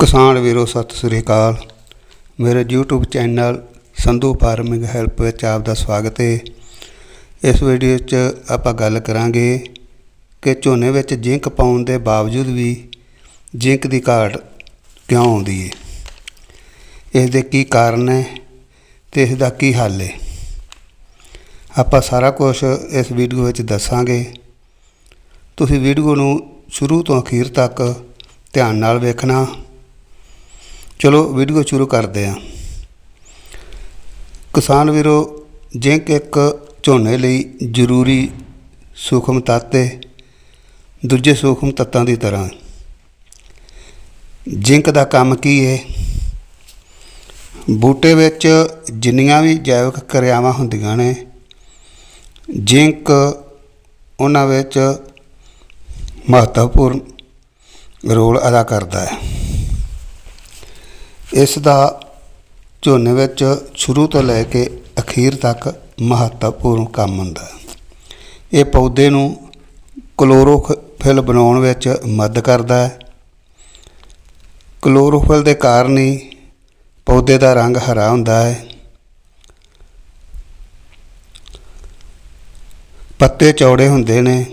ਕਿਸਾਨ ਵੀਰੋ, ਸਤਿ ਸ੍ਰੀ ਅਕਾਲ। ਮੇਰੇ YouTube channel Sandhu farming help ਵਿੱਚ ਆਪ ਦਾ ਸਵਾਗਤ ਹੈ ਇਸ ਵੀਡੀਓ 'ਚ ਆਪਾਂ ਗੱਲ ਕਰਾਂਗੇ ਕਿ ਝੋਨੇ ਵਿੱਚ ਜ਼ਿੰਕ ਪਾਉਣ ਦੇ ਬਾਵਜੂਦ ਵੀ ਜ਼ਿੰਕ ਦੀ ਘਾਟ ਕਿਉਂ ਆਉਂਦੀ ਹੈ ਇਸ ਦੇ ਕੀ ਕਾਰਨ ਹੈ ਤੇ ਇਸ ਦਾ ਕੀ ਹੱਲ ਹੈ ਆਪਾਂ ਸਾਰਾ ਕੁਝ ਇਸ ਵੀਡੀਓ ਵਿੱਚ ਦੱਸਾਂਗੇ। ਤੁਸੀਂ ਵੀਡੀਓ ਨੂੰ ਸ਼ੁਰੂ ਤੋਂ ਅਖੀਰ ਤੱਕ ਧਿਆਨ ਨਾਲ ਵੇਖਣਾ। ਚਲੋ ਵੀਡੀਓ ਸ਼ੁਰੂ ਕਰਦੇ ਹਾਂ। ਕਿਸਾਨ ਵੀਰੋ ਜ਼ਿੰਕ ਇੱਕ ਝੋਨੇ ਲਈ ਜ਼ਰੂਰੀ ਸੂਖਮ ਤੱਤ ਹੈ, ਦੂਜੇ ਸੂਖਮ ਤੱਤਾਂ ਦੀ ਤਰ੍ਹਾਂ। ਜ਼ਿੰਕ ਦਾ ਕੰਮ ਕੀ ਹੈ? ਬੂਟੇ ਵਿੱਚ ਜਿੰਨੀਆਂ ਵੀ ਜੈਵਿਕ ਕਿਰਿਆਵਾਂ ਹੁੰਦੀਆਂ ਨੇ, ਜ਼ਿੰਕ ਉਹਨਾਂ ਵਿੱਚ ਮਹੱਤਵਪੂਰਨ ਰੋਲ ਅਦਾ ਕਰਦਾ ਹੈ। ਇਸ ਦਾ ਝੋਨੇ ਵਿੱਚ ਸ਼ੁਰੂ ਤੋਂ ਲੈ ਕੇ ਅਖੀਰ ਤੱਕ ਮਹੱਤਵਪੂਰਨ ਕੰਮ ਹੁੰਦਾ ਹੈ। ਇਹ ਪੌਦੇ ਨੂੰ ਕਲੋਰੋਫਿਲ ਬਣਾਉਣ ਵਿੱਚ ਮਦਦ ਕਰਦਾ ਹੈ। ਕਲੋਰੋਫਿਲ ਦੇ ਕਾਰਨ ਹੀ ਪੌਦੇ ਦਾ ਰੰਗ ਹਰਾ ਹੁੰਦਾ ਹੈ। ਪੱਤੇ ਚੌੜੇ ਹੁੰਦੇ ਨੇ।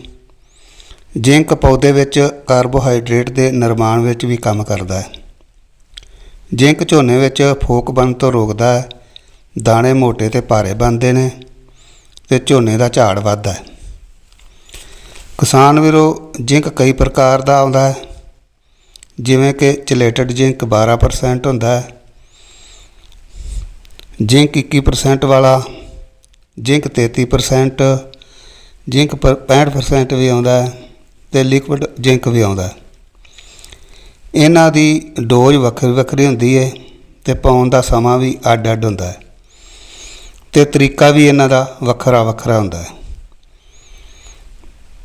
ਜ਼ਿੰਕ ਪੌਦੇ ਵਿੱਚ ਕਾਰਬੋਹਾਈਡਰੇਟ ਦੇ ਨਿਰਮਾਣ ਵਿੱਚ ਵੀ ਕੰਮ ਕਰਦਾ ਹੈ। ਜ਼ਿੰਕ ਝੋਨੇ ਵਿੱਚ ਫੋਕ ਬਣ ਤੋਂ ਰੋਕਦਾ ਹੈ, ਦਾਣੇ ਮੋਟੇ ਤੇ ਭਾਰੇ ਬਣਦੇ ਨੇ ਤੇ ਝੋਨੇ ਦਾ ਝਾੜ ਵੱਧਦਾ ਹੈ। ਕਿਸਾਨ ਵੀਰੋ, ਜ਼ਿੰਕ ਕਈ ਪ੍ਰਕਾਰ ਦਾ ਆਉਂਦਾ ਹੈ। ਜਿਵੇਂ ਕਿ ਚਲੇਟਡ ਜ਼ਿੰਕ 12% ਹੁੰਦਾ ਹੈ। ਜ਼ਿੰਕ 21% ਵਾਲਾ, ਜ਼ਿੰਕ 33% ਜ਼ਿੰਕ ਪਰ 65% ਵੀ ਆਉਂਦਾ ਹੈ ਤੇ ਲਿਕਵਿਡ ਜ਼ਿੰਕ ਵੀ ਆਉਂਦਾ ਹੈ। ਇਹਨਾਂ ਦੀ ਡੋਜ਼ ਵੱਖਰੀ ਵੱਖਰੀ ਹੁੰਦੀ ਹੈ ਤੇ ਪਾਉਣ ਦਾ ਸਮਾਂ ਵੀ ਅੱਡ ਅੱਡ ਹੁੰਦਾ ਹੈ ਤੇ ਤਰੀਕਾ ਵੀ ਇਹਨਾਂ ਦਾ ਵੱਖਰਾ ਵੱਖਰਾ ਹੁੰਦਾ ਹੈ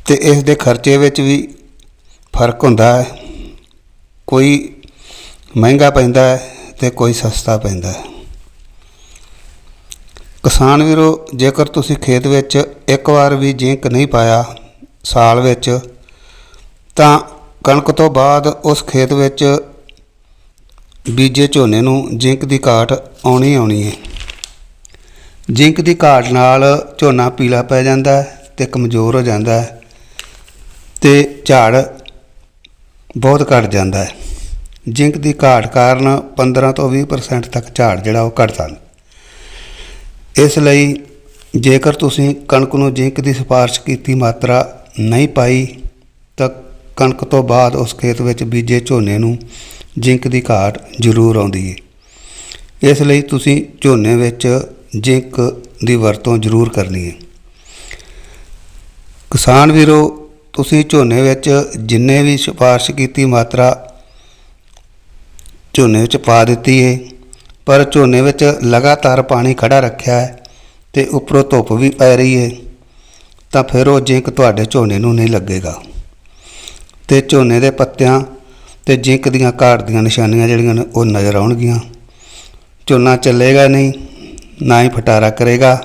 ਤੇ ਇਸ ਦੇ ਖਰਚੇ ਵਿੱਚ ਵੀ ਫ਼ਰਕ ਹੁੰਦਾ ਹੈ ਕੋਈ ਮਹਿੰਗਾ ਪੈਂਦਾ ਹੈ ਤੇ ਕੋਈ ਸਸਤਾ ਪੈਂਦਾ ਹੈ ਕਿਸਾਨ ਵੀਰੋ, ਜੇਕਰ ਤੁਸੀਂ ਖੇਤ ਵਿੱਚ ਇੱਕ ਵਾਰ ਵੀ ਜ਼ਿੰਕ ਨਹੀਂ ਪਾਇਆ, ਸਾਲ ਵਿੱਚ, ਤਾਂ ਕਣਕ ਤੋਂ ਬਾਅਦ ਉਸ ਖੇਤ ਵਿੱਚ ਬੀਜੇ ਝੋਨੇ ਨੂੰ ਜ਼ਿੰਕ ਦੀ ਘਾਟ ਆਉਣੀ ਆਉਣੀ ਹੈ। ਜ਼ਿੰਕ ਦੀ ਘਾਟ ਨਾਲ ਝੋਨਾ ਪੀਲਾ ਪੈ ਜਾਂਦਾ ਹੈ ਤੇ ਕਮਜ਼ੋਰ ਹੋ ਜਾਂਦਾ ਹੈ ਤੇ ਝਾੜ ਬਹੁਤ ਘਟ ਜਾਂਦਾ ਹੈ। ਜ਼ਿੰਕ ਦੀ ਘਾਟ ਕਾਰਨ 15 ਤੋਂ 20% ਤੱਕ ਝਾੜ ਜਿਹੜਾ ਉਹ ਘਟ ਜਾਂਦਾ ਇਸ ਲਈ ਜੇਕਰ ਤੁਸੀਂ ਕਣਕ ਨੂੰ ਜ਼ਿੰਕ ਦੀ ਸਿਫਾਰਿਸ਼ ਕੀਤੀ ਮਾਤਰਾ ਨਹੀਂ ਪਾਈ ਤਾਂ ਕਣਕ ਤੋਂ ਬਾਅਦ ਉਸ ਖੇਤ ਵਿੱਚ ਬੀਜੇ ਝੋਨੇ ਨੂੰ ਜ਼ਿੰਕ ਦੀ ਘਾਟ ਜ਼ਰੂਰ ਆਉਂਦੀ ਹੈ ਇਸ ਲਈ ਤੁਸੀਂ ਝੋਨੇ ਵਿੱਚ ਜ਼ਿੰਕ ਦੀ ਵਰਤੋਂ ਜ਼ਰੂਰ ਕਰਨੀ ਹੈ ਕਿਸਾਨ ਵੀਰੋ, ਤੁਸੀਂ ਝੋਨੇ ਵਿੱਚ ਜਿੰਨੇ ਵੀ ਸਿਫਾਰਿਸ਼ ਕੀਤੀ ਮਾਤਰਾ ਝੋਨੇ ਵਿੱਚ ਪਾ ਦਿੱਤੀ ਹੈ ਪਰ ਝੋਨੇ ਵਿੱਚ ਲਗਾਤਾਰ ਪਾਣੀ ਖੜਾ ਰੱਖਿਆ ਹੈ ਤੇ ਉੱਪਰੋਂ ਧੁੱਪ ਵੀ ਪੈ ਰਹੀ ਹੈ ਤਾਂ ਫਿਰ ਉਹ ਜ਼ਿੰਕ ਤੁਹਾਡੇ ਝੋਨੇ ਨੂੰ ਨਹੀਂ ਲੱਗੇਗਾ। ਤੇ ਝੋਨੇ ਦੇ ਪੱਤਿਆਂ ਤੇ ਜ਼ਿੰਕ ਦੀਆਂ ਘਾਟ ਦੀਆਂ ਨਿਸ਼ਾਨੀਆਂ ਜਿਹੜੀਆਂ ਨੇ ਉਹ ਨਜ਼ਰ ਆਉਣਗੀਆਂ। ਝੋਨਾ ਚੱਲੇਗਾ ਨਹੀਂ, ਨਾ ਹੀ ਫਟਾਰਾ ਕਰੇਗਾ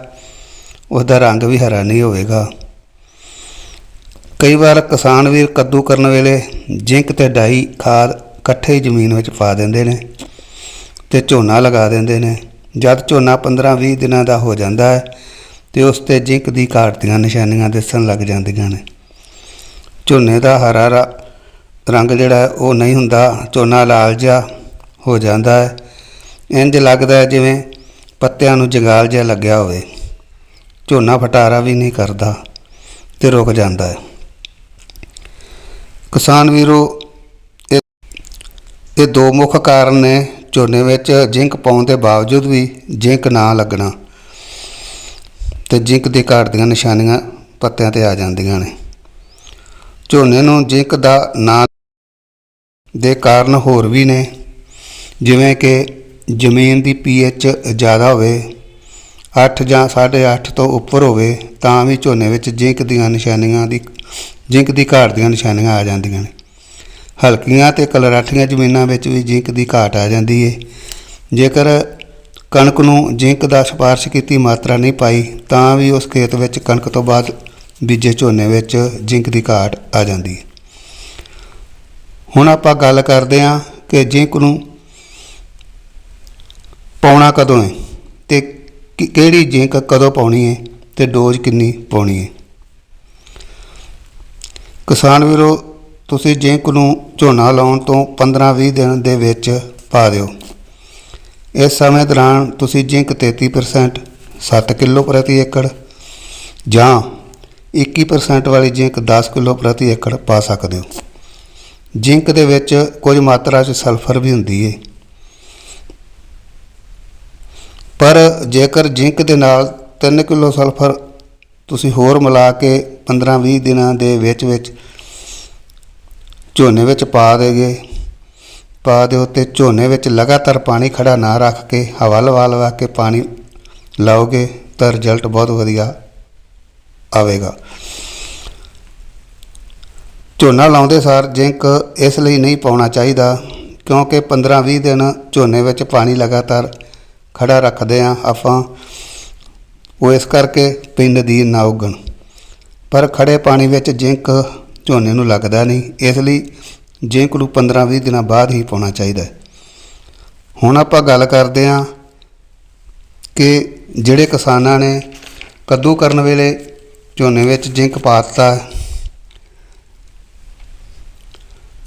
ਉਸ ਦਾ ਰੰਗ ਵੀ ਹਰਾ ਨਹੀਂ ਹੋਵੇਗਾ। ਕਈ ਵਾਰ ਕਿਸਾਨ ਵੀਰ ਕੱਦੂ ਕਰਨ ਵੇਲੇ ਜ਼ਿੰਕ ਤੇ ਡਾਈ ਖਾਦ ਇਕੱਠੇ ਹੀ ਜ਼ਮੀਨ ਵਿੱਚ ਪਾ ਦਿੰਦੇ ਨੇ ਤੇ ਝੋਨਾ ਲਗਾ ਦਿੰਦੇ ਨੇ। ਜਦ ਝੋਨਾ 15-20 ਦਿਨਾਂ ਦਾ ਹੋ ਜਾਂਦਾ ਹੈ ਤੇ ਉਸ ਤੇ ਜ਼ਿੰਕ ਦੀ ਘਾਟ ਦੀਆਂ ਨਿਸ਼ਾਨੀਆਂ ਦਿਸਣ ਲੱਗ ਜਾਂਦੀਆਂ ਨੇ। ਝੋਨੇ ਦਾ ਹਰਾ ਰੰਗ ਜਿਹੜਾ ਉਹ ਨਹੀਂ ਹੁੰਦਾ, ਝੋਨਾ ਲਾਲ ਜਿਹਾ ਹੋ ਜਾਂਦਾ ਹੈ। ਇੰਜ ਲੱਗਦਾ ਹੈ ਜਿਵੇਂ ਪੱਤਿਆਂ ਨੂੰ ਜੰਗਾਲ ਜਿਹਾ ਲੱਗਿਆ ਹੋਵੇ। ਝੋਨਾ ਫਟਾਰਾ ਵੀ ਨਹੀਂ ਕਰਦਾ ਤੇ ਰੁਕ ਜਾਂਦਾ ਹੈ। ਕਿਸਾਨ ਵੀਰੋ, ਇਹ ਇਹ ਦੋ ਮੁੱਖ ਕਾਰਨ ਨੇ ਝੋਨੇ ਵਿੱਚ ਜ਼ਿੰਕ ਪਾਉਣ ਦੇ ਬਾਵਜੂਦ ਵੀ ਜ਼ਿੰਕ ਨਾ ਲੱਗਣਾ ਤੇ ਜ਼ਿੰਕ ਦੀ ਘਾਟ ਦੀਆਂ ਨਿਸ਼ਾਨੀਆਂ ਪੱਤਿਆਂ ਤੇ ਆ ਜਾਂਦੀਆਂ ਨੇ। ਝੋਨੇ ਨੂੰ ਜ਼ਿੰਕ ਦਾ ਨਾਂ ਦੇ ਕਾਰਨ ਹੋਰ ਵੀ ਨੇ, ਜਿਵੇਂ ਕਿ ਜ਼ਮੀਨ ਦੀ ਪੀਐਚ ਜ਼ਿਆਦਾ ਹੋਵੇ 8 ਜਾਂ 8.5 ਤੋਂ ਉੱਪਰ ਹੋਵੇ, ਤਾਂ ਵੀ ਝੋਨੇ ਵਿੱਚ ਜ਼ਿੰਕ ਦੀਆਂ ਨਿਸ਼ਾਨੀਆਂ ਦੀ, ਜ਼ਿੰਕ ਦੀ ਘਾਟ ਦੀਆਂ ਨਿਸ਼ਾਨੀਆਂ ਆ ਜਾਂਦੀਆਂ ਨੇ। ਹਲਕੀਆਂ ਤੇ ਕਲਰਾਠੀਆਂ ਜ਼ਮੀਨਾਂ ਵਿੱਚ ਵੀ ਜ਼ਿੰਕ ਦੀ ਘਾਟ ਆ ਜਾਂਦੀ ਹੈ ਜੇਕਰ ਕਣਕ ਨੂੰ ਜ਼ਿੰਕ ਦਾ ਸਿਫਾਰਿਸ਼ ਕੀਤੀ ਮਾਤਰਾ ਨਹੀਂ ਪਾਈ, ਤਾਂ ਵੀ ਉਸ ਖੇਤ ਵਿੱਚ ਕਣਕ ਤੋਂ ਬਾਅਦ ਬੀਜੇ ਝੋਨੇ ਵਿੱਚ ਜ਼ਿੰਕ ਦੀ ਘਾਟ ਆ ਜਾਂਦੀ ਹੈ। ਹੁਣ ਆਪਾਂ ਗੱਲ ਕਰਦੇ ਹਾਂ ਕਿ ਜਿੰਕ ਨੂੰ ਪਾਉਣਾ ਕਦੋਂ ਹੈ ਤੇ ਕਿਹੜੀ ਜਿੰਕ ਕਦੋਂ ਪਾਉਣੀ ਹੈ ਤੇ ਡੋਜ਼ ਕਿੰਨੀ ਪਾਉਣੀ ਹੈ। ਕਿਸਾਨ ਵੀਰੋ, ਤੁਸੀਂ ਜਿੰਕ ਨੂੰ ਝੋਨਾ ਲਾਉਣ ਤੋਂ 15-20 ਦਿਨ ਦੇ ਵਿੱਚ ਪਾ ਦਿਓ। ਇਸ ਸਮੇਂ ਦੌਰਾਨ ਤੁਸੀਂ ਜਿੰਕ 33% 7 ਕਿਲੋ ਪ੍ਰਤੀ ਏਕੜ ਜਾਂ 21% ਵਾਲੀ ਜਿੰਕ 10 ਕਿਲੋ ਪ੍ਰਤੀ ਏਕੜ ਪਾ ਸਕਦੇ ਹੋ। ਜਿੰਕ ਦੇ ਵਿੱਚ ਕੁਝ ਮਾਤਰਾ 'ਚ ਸਲਫਰ ਵੀ ਹੁੰਦੀ ਹੈ ਪਰ ਜੇਕਰ ਜਿੰਕ ਦੇ ਨਾਲ 3 ਕਿਲੋ ਸਲਫਰ ਤੁਸੀਂ ਹੋਰ ਮਿਲਾ ਕੇ 15-20 ਦਿਨਾਂ ਦੇ ਵਿੱਚ ਵਿੱਚ ਝੋਨੇ ਵਿੱਚ ਪਾ ਦੇਗੇ, ਪਾ ਦਿਓ ਤੇ ਝੋਨੇ ਵਿੱਚ ਲਗਾਤਾਰ ਪਾਣੀ ਖੜਾ ਨਾ ਰੱਖ ਕੇ, ਹਵਾ ਲਵਾ ਲਵਾ ਕੇ ਪਾਣੀ ਲਾਓਗੇ, ਤਾਂ ਰਿਜ਼ਲਟ ਬਹੁਤ ਵਧੀਆ ਆਵੇਗਾ। ਝੋਨਾ ਲਾਉਂਦੇ ਸਾਰ ਜਿੰਕ ਇਸ ਲਈ ਨਹੀਂ ਪਾਉਣਾ ਚਾਹੀਦਾ, ਕਿਉਂਕਿ 15-20 ਦਿਨ ਝੋਨੇ ਵਿੱਚ ਪਾਣੀ ਲਗਾਤਾਰ ਖੜਾ ਰੱਖਦੇ ਆ ਆਪਾਂ। ਉਹ ਇਸ ਕਰਕੇ ਪਿੰਡ ਦੀ ਨਾ ਉੱਗਣ। ਪਰ ਖੜੇ ਪਾਣੀ ਵਿੱਚ ਜਿੰਕ ਝੋਨੇ ਨੂੰ ਲੱਗਦਾ ਨਹੀਂ, ਇਸ ਲਈ ਜਿੰਕ ਨੂੰ 15-20 ਦਿਨਾਂ ਬਾਅਦ ਹੀ ਪਾਉਣਾ ਚਾਹੀਦਾ ਹੁਣ ਆਪਾਂ ਗੱਲ ਕਰਦੇ ਹਾਂ ਕਿ ਜਿਹੜੇ ਕਿਸਾਨਾਂ ਨੇ ਕੱਦੂ ਕਰਨ ਵੇਲੇ ਝੋਨੇ ਵਿੱਚ ਜਿੰਕ ਪਾ ਦਿੱਤਾ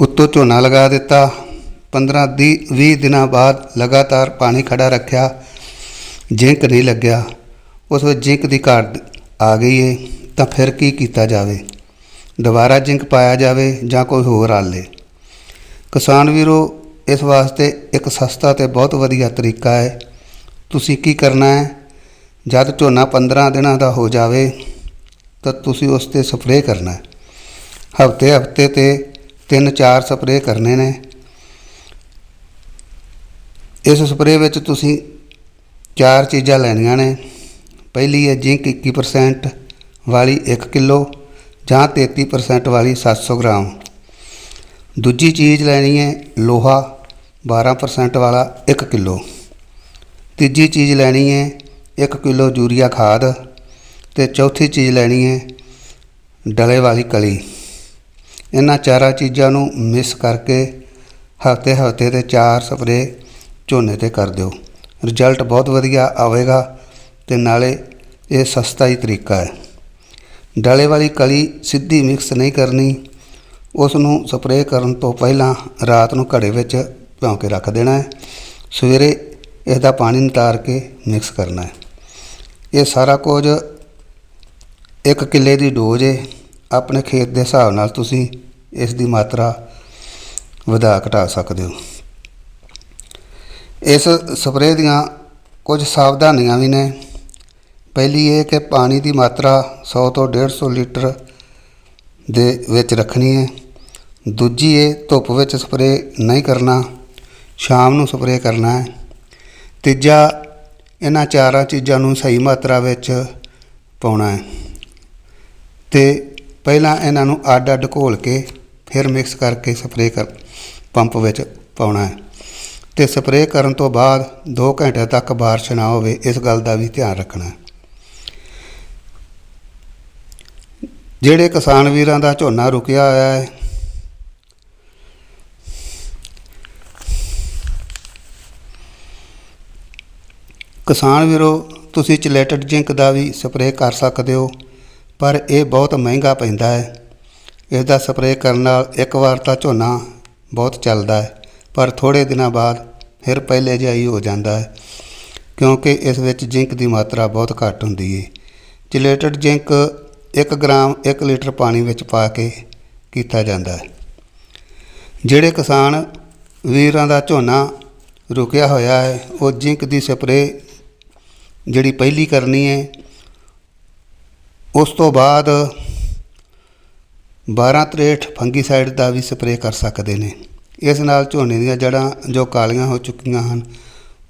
ਉੱਤੋਂ ਝੋਨਾ ਲਗਾ ਦਿੱਤਾ। 15 ਦੀ 20 ਦਿਨਾਂ ਬਾਅਦ ਲਗਾਤਾਰ ਪਾਣੀ ਖੜਾ ਰੱਖਿਆ। ਜਿੰਕ ਨਹੀਂ ਲੱਗਿਆ। ਉਸ ਵਿੱਚ ਜਿੰਕ ਦੀ ਘਾਟ ਆ ਗਈ ਹੈ ਤਾਂ ਫਿਰ ਕੀ ਕੀਤਾ ਜਾਵੇ? ਦੁਬਾਰਾ ਜਿੰਕ ਪਾਇਆ ਜਾਵੇ ਜਾਂ ਕੋਈ ਹੋਰ ਆਲੇ? ਕਿਸਾਨ ਵੀਰੋ, ਇਸ ਵਾਸਤੇ ਇੱਕ ਸਸਤਾ ਤੇ ਬਹੁਤ ਵਧੀਆ ਤਰੀਕਾ ਹੈ। ਤੁਸੀਂ ਕੀ ਕਰਨਾ ਹੈ? ਜਦ ਝੋਨਾ 15 ਦਿਨਾਂ ਦਾ ਹੋ ਜਾਵੇ, ਤਾਂ ਤੁਸੀਂ ਉਸ ਤੇ ਸਪਰੇਅ ਕਰਨਾ ਹੈ। ਹਫ਼ਤੇ ਹਫ਼ਤੇ ਤੇ ਤਿੰਨ ਚਾਰ ਸਪਰੇਅ ਕਰਨੇ ਨੇ। ਇਸ ਸਪਰੇਅ ਵਿੱਚ ਤੁਸੀਂ ਚਾਰ ਚੀਜ਼ਾਂ ਲੈਣੀਆਂ ਨੇ। ਪਹਿਲੀ ਹੈ ਜ਼ਿੰਕ 21% ਵਾਲੀ 1 ਕਿਲੋ ਜਾਂ 33% ਵਾਲੀ 700 ਗ੍ਰਾਮ। ਦੂਜੀ ਚੀਜ਼ ਲੈਣੀ ਹੈ ਲੋਹਾ 12% ਵਾਲਾ 1 ਕਿਲੋ। ਤੀਜੀ ਚੀਜ਼ ਲੈਣੀ ਹੈ 1 ਕਿਲੋ ਯੂਰੀਆ ਖਾਦ। ਤੇ ਚੌਥੀ ਚੀਜ਼ ਲੈਣੀ ਹੈ ਡਲੇ ਵਾਲੀ ਕਲੀ। ਇਹਨਾਂ ਚਾਰਾਂ ਚੀਜ਼ਾਂ ਨੂੰ ਮਿਸ ਕਰਕੇ ਹਫ਼ਤੇ ਹਫ਼ਤੇ ਦੇ ਚਾਰ ਸਪਰੇਅ ਝੋਨੇ ਤੇ ਕਰ ਦਿਓ। ਰਿਜ਼ਲਟ ਬਹੁਤ ਵਧੀਆ ਆਵੇਗਾ ਤੇ ਨਾਲੇ ਇਹ ਸਸਤਾ ਹੀ ਤਰੀਕਾ ਹੈ। ਡਲੇ ਵਾਲੀ ਕਲੀ ਸਿੱਧੀ ਮਿਕਸ ਨਹੀਂ ਕਰਨੀ। ਉਸ ਨੂੰ ਸਪਰੇਅ ਕਰਨ ਤੋਂ ਪਹਿਲਾਂ ਰਾਤ ਨੂੰ ਘੜੇ ਵਿੱਚ ਭਿਉਂ ਕੇ ਰੱਖ ਦੇਣਾ ਹੈ। ਸਵੇਰੇ ਇਸ ਪਾਣੀ ਨਿਤਾਰ ਕੇ ਮਿਕਸ ਕਰਨਾ ਹੈ। ਇਹ ਸਾਰਾ ਕੁਝ ਇੱਕ ਕਿੱਲੇ ਦੀ ਡੋਜ਼ ਹੈ ਆਪਣੇ ਖੇਤ ਦੇ ਹਿਸਾਬ ਨਾਲ ਤੁਸੀਂ ਇਸ ਦੀ ਮਾਤਰਾ ਵਧਾ ਘਟਾ ਸਕਦੇ ਹੋ। ਇਸ ਸਪਰੇਅ ਦੀਆਂ ਕੁਝ ਸਾਵਧਾਨੀਆਂ ਵੀ ਨੇ। ਪਹਿਲੀ ਇਹ ਕਿ ਪਾਣੀ ਦੀ ਮਾਤਰਾ 100 ਤੋਂ 150 ਲੀਟਰ ਦੇ ਵਿੱਚ ਰੱਖਣੀ ਹੈ। ਦੂਜੀ ਇਹ ਧੁੱਪ ਵਿੱਚ ਸਪਰੇਅ ਨਹੀਂ ਕਰਨਾ, ਸ਼ਾਮ ਨੂੰ ਸਪਰੇਅ ਕਰਨਾ ਹੈ। ਤੀਜਾ, ਇਹਨਾਂ ਚਾਰਾਂ ਚੀਜ਼ਾਂ ਨੂੰ ਸਹੀ ਮਾਤਰਾ ਵਿੱਚ ਪਾਉਣਾ ਹੈ। ਤੇ ਪਹਿਲਾਂ ਇਹਨਾਂ ਨੂੰ ਅੱਡ ਅੱਡ ਘੋਲ ਕੇ ਫਿਰ ਮਿਕਸ ਕਰਕੇ ਸਪਰੇਅ ਕਰ ਪੰਪ ਵਿੱਚ ਪਾਉਣਾ ਹੈ। ਤੇ ਸਪਰੇਅ ਕਰਨ ਤੋਂ ਬਾਅਦ 2 ਘੰਟੇ ਤੱਕ ਬਾਰਿਸ਼ ਨਾ ਹੋਵੇ, ਇਸ ਗੱਲ ਦਾ ਵੀ ਧਿਆਨ ਰੱਖਣਾ ਹੈ। ਜਿਹੜੇ ਕਿਸਾਨ ਵੀਰਾਂ ਦਾ ਝੋਨਾ ਰੁਕਿਆ ਹੋਇਆ ਹੈ, ਕਿਸਾਨ ਵੀਰੋ, ਤੁਸੀਂ ਚਲੇਟਡ ਜ਼ਿੰਕ ਦਾ ਵੀ ਸਪਰੇਅ ਕਰ ਸਕਦੇ ਹੋ। ਪਰ ਇਹ ਬਹੁਤ ਮਹਿੰਗਾ ਪੈਂਦਾ ਹੈ। ਇਸ ਦਾ ਸਪਰੇਅ ਕਰਨ ਨਾਲ ਇੱਕ ਵਾਰ ਤਾਂ ਝੋਨਾ ਬਹੁਤ ਚੱਲਦਾ ਹੈ, ਪਰ ਥੋੜੇ ਦਿਨਾਂ ਬਾਅਦ ਫਿਰ ਪਹਿਲੇ ਜਿਹਾ ਹੀ ਹੋ ਜਾਂਦਾ ਹੈ, ਕਿਉਂਕਿ ਇਸ ਵਿੱਚ ਜ਼ਿੰਕ ਦੀ ਮਾਤਰਾ ਬਹੁਤ ਘੱਟ ਹੁੰਦੀ ਹੈ ਚਿਲੇਟਡ ਜ਼ਿੰਕ 1 ਗ੍ਰਾਮ 1 ਲੀਟਰ ਪਾਣੀ ਵਿੱਚ ਪਾ ਕੇ ਕੀਤਾ ਜਾਂਦਾ ਹੈ। ਜਿਹੜੇ ਕਿਸਾਨ ਵੀਰਾਂ ਦਾ ਝੋਨਾ ਰੁਕਿਆ ਹੋਇਆ ਹੈ, ਉਹ ਜ਼ਿੰਕ ਦੀ ਸਪਰੇਅ ਜਿਹੜੀ ਪਹਿਲੀ ਕਰਨੀ ਹੈ ਉਸ ਤੋਂ ਬਾਅਦ 1263 ਫੰਗੀਸਾਈਡ ਦਾ ਵੀ ਸਪਰੇਅ ਕਰ ਸਕਦੇ ਨੇ। ਇਸ ਨਾਲ ਝੋਨੇ ਦੀਆਂ ਜੜਾਂ ਜੋ ਕਾਲੀਆਂ ਹੋ ਚੁੱਕੀਆਂ ਹਨ,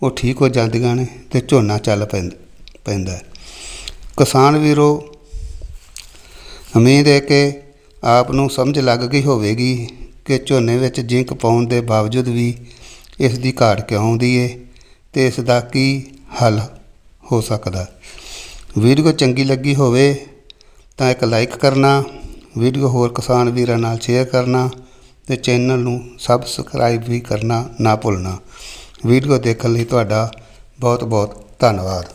ਉਹ ਠੀਕ ਹੋ ਜਾਂਦੀਆਂ ਨੇ ਤੇ ਝੋਨਾ ਚੱਲ ਪੈਂਦ- ਪੈਂਦਾ ਕਿਸਾਨ ਵੀਰੋ, ਉਮੀਦ ਹੈ ਕਿ ਆਪ ਨੂੰ ਸਮਝ ਲੱਗ ਗਈ ਹੋਵੇਗੀ ਕਿ ਝੋਨੇ ਵਿੱਚ ਜ਼ਿੰਕ ਪਾਉਣ ਦੇ ਬਾਵਜੂਦ ਵੀ ਇਸ ਦੀ ਘਾਟ ਕਿਉਂ ਆਉਂਦੀ ਹੈ ਤੇ ਇਸ ਦਾ ਕੀ ਹੱਲ ਹੋ ਸਕਦਾ। ਵੀਡੀਓ ਚੰਗੀ ਲੱਗੀ ਹੋਵੇ ਤਾਂ ਇੱਕ ਲਾਈਕ ਕਰਨਾ ਵੀਡੀਓ ਹੋਰ ਕਿਸਾਨ ਵੀਰਾਂ ਨਾਲ ਸ਼ੇਅਰ ਕਰਨਾ ਤੇ ਚੈਨਲ ਨੂੰ ਸਬਸਕ੍ਰਾਈਬ ਵੀ ਕਰਨਾ ਨਾ ਭੁੱਲਣਾ। ਵੀਡੀਓ ਦੇਖਣ ਲਈ ਤੁਹਾਡਾ ਬਹੁਤ ਬਹੁਤ ਧੰਨਵਾਦ।